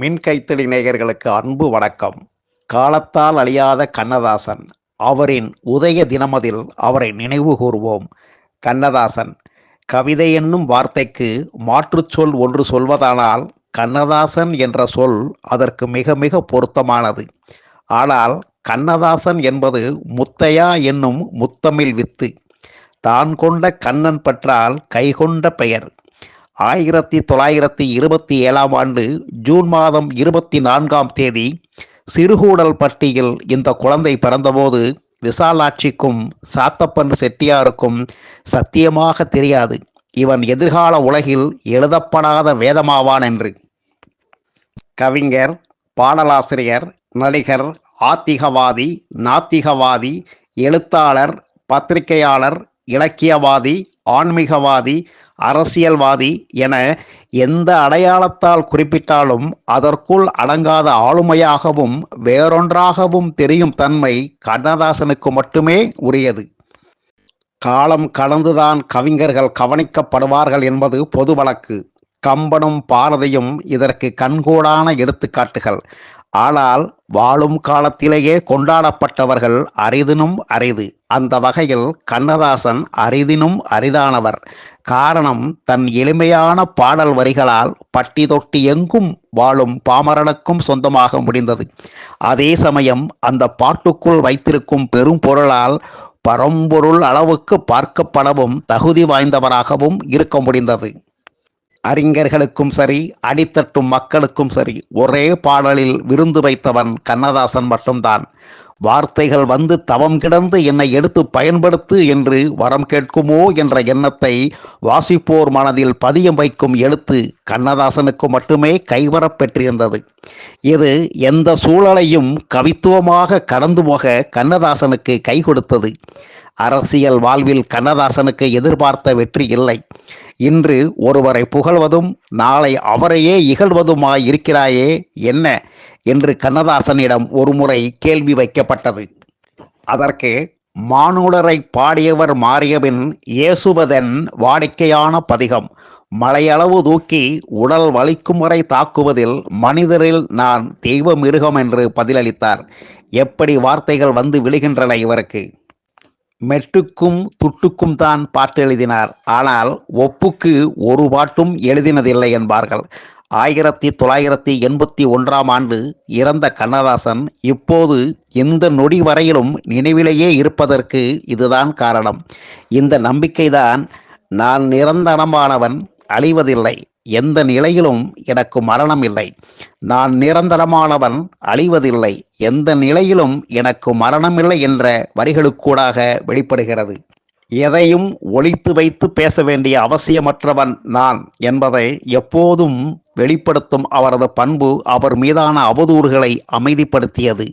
மின் கைத்தறி நேயர்களுக்கு அன்பு வணக்கம். காலத்தால் அழியாத கண்ணதாசன் அவரின் உதய தினமதில் அவரை நினைவு கூர்வோம். கண்ணதாசன் கவிதை என்னும் வார்த்தைக்கு மாற்றுச் சொல் ஒன்று சொல்வதானால் கண்ணதாசன் என்ற சொல் அதற்கு மிக மிக பொருத்தமானது. ஆனால் கண்ணதாசன் என்பது முத்தையா என்னும் முத்தமிழ் வித்து. தான் கொண்ட கண்ணன் பற்றால் கைகொண்ட பெயர். ஆயிரத்தி தொள்ளாயிரத்தி இருபத்தி ஏழாம் ஆண்டு ஜூன் மாதம் இருபத்தி நான்காம் தேதி சிறுகூடல் பட்டியில் இந்த குழந்தை பிறந்தபோது விசாலாட்சிக்கும் சாத்தப்பன் செட்டியாருக்கும் சத்தியமாக தெரியாது. இவன் எதிர்கால உலகில் எழுதப்படாத வேதமாவான் என்று. கவிஞர் பாடலாசிரியர் நடிகர் ஆத்திகவாதி நாத்திகவாதி எழுத்தாளர் பத்திரிகையாளர் இலக்கியவாதி ஆன்மீகவாதி அரசியல்வாதி என எந்த அடையாளத்தால் குறிப்பிட்டாலும் அதற்குள் அடங்காத ஆளுமையாகவும் வேறொன்றாகவும் தெரியும் தன்மை கண்ணதாசனுக்கு மட்டுமே உரியது. காலம் கடந்துதான் கவிஞர்கள் கவனிக்கப்படுவார்கள் என்பது பொது வழக்கு. கம்பனும் பாரதியும் இதற்கு கண்கூடான எடுத்துக்காட்டுகள். ஆனால் வாழும் காலத்திலேயே கொண்டாடப்பட்டவர்கள் அரிதினும் அரிது. அந்த வகையில் கண்ணதாசன் அரிதினும் அரிதானவர். காரணம் தன் எளிமையான பாடல் வரிகளால் பட்டி தொட்டி எங்கும் வாழும் பாமரனுக்கும் சொந்தமாக முடிந்தது. அதே சமயம் அந்த பாட்டுக்குள் வைத்திருக்கும் பெரும் பொருளால் பரம்பொருள் அளவுக்கு பார்க்கப்படவும் தகுதி வாய்ந்தவராகவும் இருக்க முடிந்தது. அறிஞர்களுக்கும் சரி அடித்தட்டும் மக்களுக்கும் சரி ஒரே பாடலில் விருந்து வைத்தவன் கண்ணதாசன் மட்டும்தான். வார்த்தைகள் வந்து தவம் கிடந்து என்னை எடுத்து பயன்படுத்து என்று வரம் கேட்குமோ என்ற எண்ணத்தை வாசிப்போர் மனதில் பதியம் வைக்கும் எழுத்து கண்ணதாசனுக்கு மட்டுமே கைவரப் பெற்றிருந்தது. இது எந்த சூழலையும் கவித்துவமாக கடந்து போக கண்ணதாசனுக்கு கை கொடுத்தது. அரசியல் வாழ்வில் கண்ணதாசனுக்கு எதிர்பார்த்த வெற்றி இல்லை. இன்று ஒருவரை புகழ்வதும் நாளை அவரையே இகழ்வதுமாய் இருக்கிறாயே என்ன? என்று கண்ணதாசனிடம் ஒருமுறை கேள்வி வைக்கப்பட்டது. அதற்கு மானுடரை பாடியவர் மாறியபின் இயேசுவதன் வாடிக்கையான பதிகம் மலையளவு தூக்கி உடல் வலிக்கும் வரை தாக்குவதில் மனிதரில் நான் தெய்வ மிருகம் என்று பதிலளித்தார். எப்படி வார்த்தைகள் வந்து விழுகின்றன இவருக்கு? மெட்டுக்கும் துட்டுக்கும் தான் பாட்டு எழுதினார். ஆனால் ஒப்புக்கு ஒரு பாட்டும் எழுதினதில்லை என்பார்கள். ஆயிரத்தி தொள்ளாயிரத்தி எண்பத்தி ஒன்றாம் ஆண்டு இறந்த கண்ணதாசன் இப்போது எந்த நொடி வரையிலும் நினைவிலேயே இருப்பதற்கு இதுதான் காரணம். இந்த நம்பிக்கைதான் நான் நிரந்தரமானவன் அழிவதில்லை. எந்த நிலையிலும் எனக்கு மரணம் இல்லை. நான் நிரந்தரமானவன் அழிவதில்லை. எந்த நிலையிலும் எனக்கு மரணமில்லை என்ற வரிகளுக்கூடாக வெளிப்படுகிறது. எதையும் ஒழித்து வைத்து பேச வேண்டிய அவசியமற்றவன் நான் என்பதை எப்போதும் வெளிப்படுத்தும் அவரது பண்பு அவர் மீதான அவதூறுகளை அமைதிப்படுத்தியது.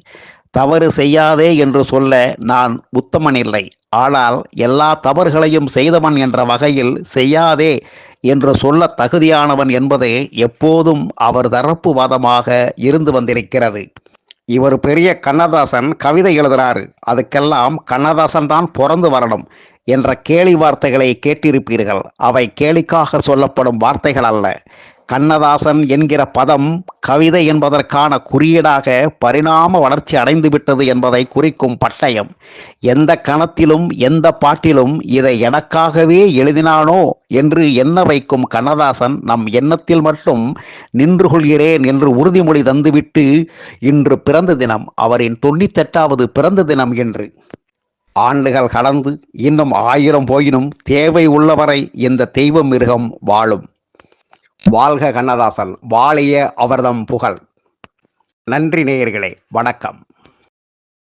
தவறு செய்யாதே என்று சொல்ல நான் உத்தமன் இல்லை. ஆனால் எல்லா தவறுகளையும் செய்தவன் என்ற வகையில் செய்யாதே என்று சொல்ல தகுதியானவன் என்பதே எப்போதும் அவர் தரப்பு வாதமாக இருந்து வந்திருக்கிறது. இவர் பெரிய கண்ணதாசன் கவிதை எழுதுறாரு. அதுக்கெல்லாம் கண்ணதாசன் தான் பிறந்து வரணும் என்ற கேலி வார்த்தைகளை கேட்டிருப்பீர்கள். அவை கேலிக்காக சொல்லப்படும் வார்த்தைகள் அல்ல. கண்ணதாசன் என்கிற பதம் கவிதை என்பதற்கான குறியீடாக பரிணாம வளர்ச்சி அடைந்து விட்டது என்பதை குறிக்கும் பட்டயம். எந்த கணத்திலும் எந்த பாட்டிலும் இதை எனக்காகவே எழுதினானோ என்று எண்ண வைக்கும் கண்ணதாசன் நம் எண்ணத்தில் மட்டும் நின்று கொள்கிறேன் என்று உறுதிமொழி தந்துவிட்டு இன்று பிறந்த தினம் அவரின் தொண்ணூத்தெட்டாவது பிறந்த தினம் என்று. ஆண்டுகள் கடந்து இன்னும் ஆயிரம் போயினும் தேவை உள்ளவரை இந்த தெய்வ மிருகம் வாழும். வாழ்க கண்ணதாசன் வாழைய அவர்தம் புகழ். நன்றி நேயர்களே வணக்கம்.